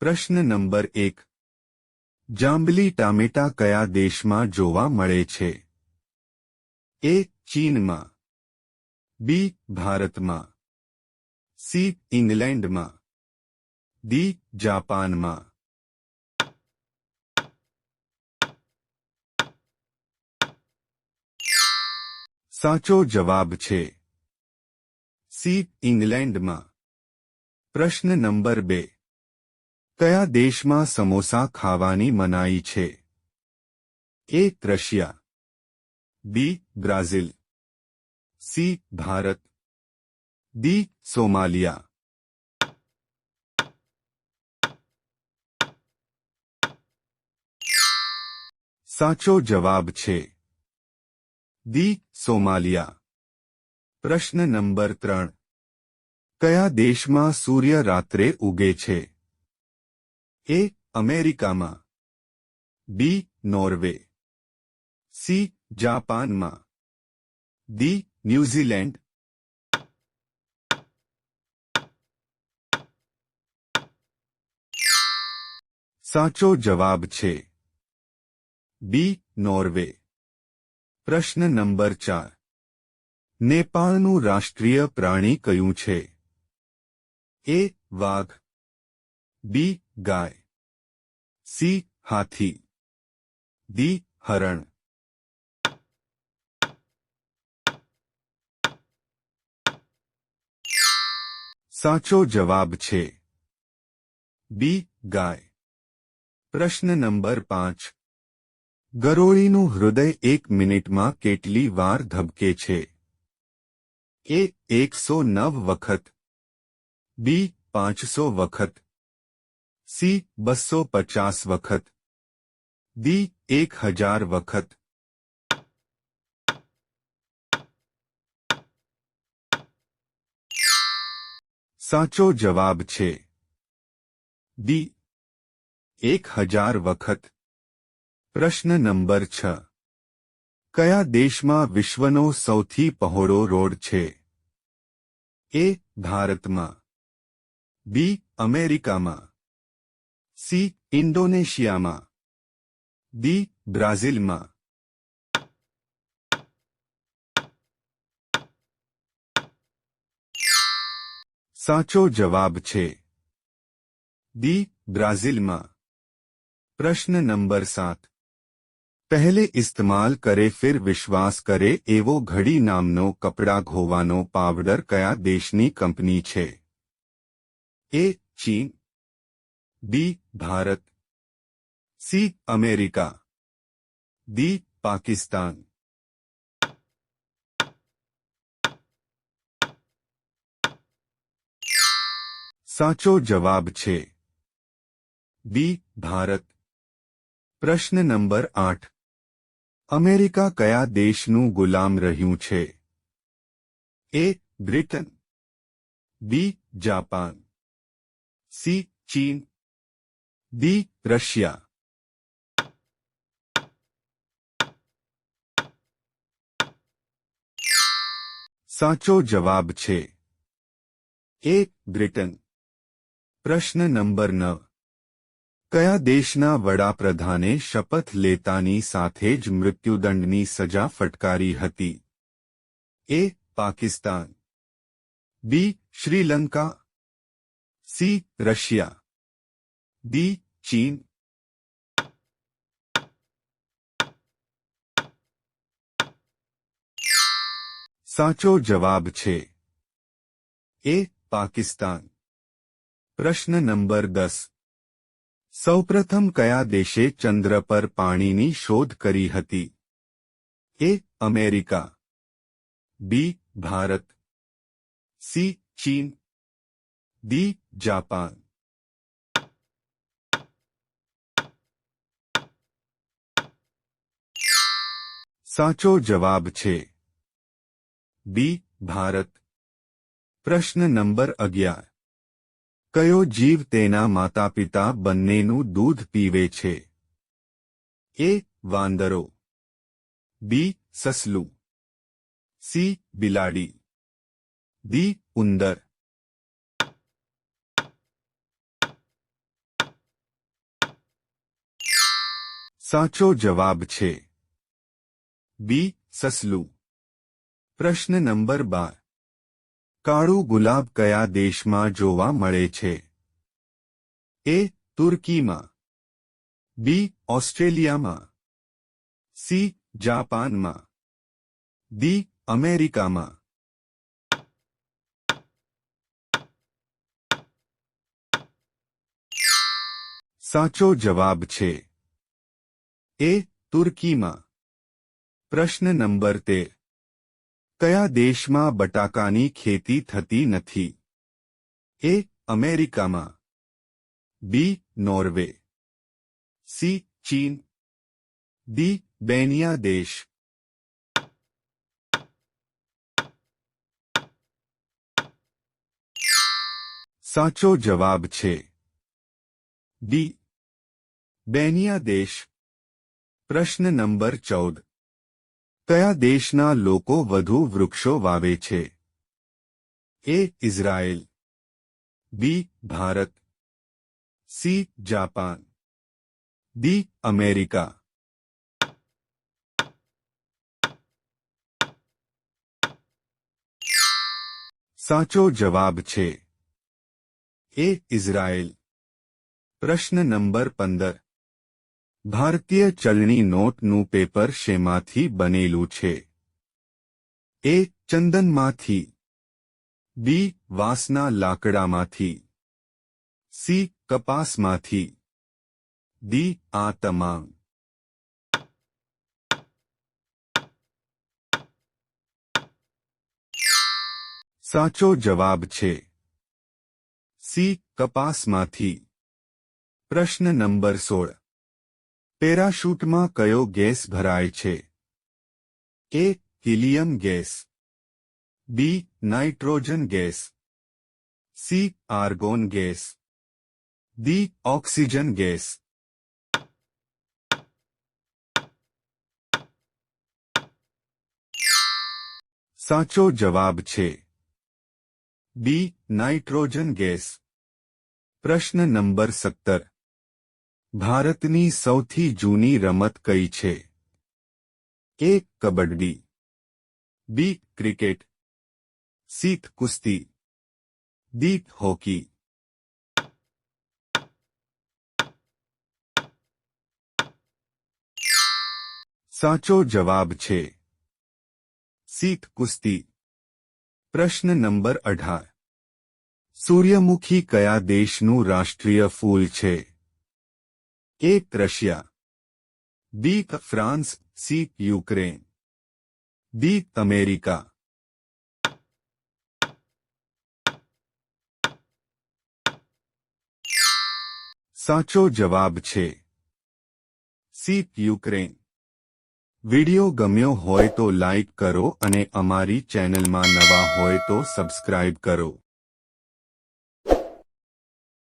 પ્રશ્ન નંબર એક. જાંબલી ટામેટા કયા દેશમાં જોવા મળે છે? એ ચીનમાં, બી ભારતમાં, સી ઇંગ્લેન્ડમાં, ડી જાપાનમાં. સાચો જવાબ છે સી ઇંગ્લેન્ડમાં. પ્રશ્ન નંબર બે. કયા દેશમાં સમોસા ખાવાની મનાઈ છે A Russia B Brazil C Bharat D Somalia સાચો જવાબ છે દી સોમાલિયા પ્રશ્ન નંબર ત્રણ કયા દેશમાં સૂર્ય રાત્રે ઉગે છે એ અમેરિકામાં બી નોર્વે સી જાપાનમાં ડી ન્યૂઝીલેન્ડ સાચો જવાબ છે. બી નોર્વે પ્રશ્ન નંબર ચાર. નેપાળનું રાષ્ટ્રીય પ્રાણી કયું છે? એ વાઘ. બી ગાય. સી હાથી. દી હરણ. સાચો જવાબ છે. બી ગાય. પ્રશ્ન નંબર પાંચ. ગરોળીનું હૃદય એક મિનિટમાં કેટલી વાર ધબકે છે? એ એકસો નવ વખત. બી પાંચસો વખત. સી બસો પચાસ વખત. ડી, એક હજાર વખત. સાચો જવાબ છે. ડી, એક હજાર વખત. પ્રશ્ન નંબર છ. કયા દેશમાં વિશ્વનો સૌથી પહોળો રોડ છે? એ, ભારતમાં. બી, અમેરિકામાં. સી ઇન્ડોનેશિયામાં ડી બ્રાઝિલમાં સાચો જવાબ છે. દી બ્રાઝિલમાં પ્રશ્ન નંબર સાત. પહેલે ઇસ્તમાલ કરે, ફિર વિશ્વાસ કરે, એવો ઘડી નામનો કપડાં ઘોવાનો પાવડર કયા દેશની કંપની છે? એ ચીન B Bharat C America D Pakistan સાચો જવાબ છે બી ભારત પ્રશ્ન નંબર આઠ અમેરિકા કયા દેશનું ગુલામ રહ્યું છે A Britain B Japan C ચીન ડી રશિયા સાચો જવાબ છે એ બ્રિટન પ્રશ્ન નંબર નવ કયા દેશના વડાપ્રધાને શપથ લેતાની સાથે જ મૃત્યુદંડની સજા ફટકારી હતી A Pakistan B Sri Lanka C Russia D ચીન. સાચો જવાબ છે એ પાકિસ્તાન. પ્રશ્ન નંબર દસ. સૌપ્રથમ કયા દેશે ચંદ્ર પર પાણીની શોધ કરી હતી? A America. B Bharat. C ચીન. D Japan. साचो जवाब छे। बी, भारत। प्रश्न नंबर अग्यार कयो जीव तेना माता पिता बने दूध पीवे छे। ए, वांदरो। बी, ससलू। सी, बिलाड़ी। दी उंदर। साचो जवाब छे। બી સસલું પ્રશ્ન નંબર બાર કાળું ગુલાબ કયા દેશમાં જોવા મળે છે એ તુર્કીમાં બી ઓસ્ટ્રેલિયામાં સી જાપાનમાં ડી અમેરિકામાં સાચો જવાબ છે એ તુર્કીમાં પ્રશ્ન નંબર તેર કયા દેશમાં બટાકાની ખેતી થતી નથી? એ, અમેરિકામાં. B, Norway. સી, ચીન. ડી, બેનિયા દેશ. સાચો જવાબ છે. ડી, બેનિયા દેશ. પ્રશ્ન નંબર ચૌદ. કયા દેશના લોકો વધુ વૃક્ષો વાવે છે A Israel B Bharat C Japan D America સાચો જવાબ છે એ ઇઝરાયેલ પ્રશ્ન નંબર પંદર ભારતીય ચલણી નોટનું પેપર શેમાંથી બનેલું છે? એ ચંદનમાંથી, બી વાંસના લાકડામાંથી, સી કપાસમાંથી, ડી આ તમામ. સાચો જવાબ છે સી કપાસમાંથી. પ્રશ્ન નંબર સોળ. પેરાશૂટમાં કયો ગેસ ભરાય છે? A, helium gas. B, nitrogen gas. C, argon gas. D, oxygen gas. સાચો જવાબ છે. B, nitrogen gas. પ્રશ્ન નંબર સત્તર. ભારતની સૌથી જૂની રમત કઈ છે A kabaddi B cricket C કુસ્તી ડી હોકી સાચો જવાબ છે સીત કુસ્તી પ્રશ્ન નંબર અઢાર સૂર્યમુખી કયા દેશનું રાષ્ટ્રીય ફૂલ છે A Russia. B France C Ukraine. D America. સાચો જવાબ છે. C Ukraine. વિડિયો ગમ્યો હોય તો લાઇક કરો અને અમારી ચેનલમાં નવા હોય તો સબસ્ક્રાઇબ કરો.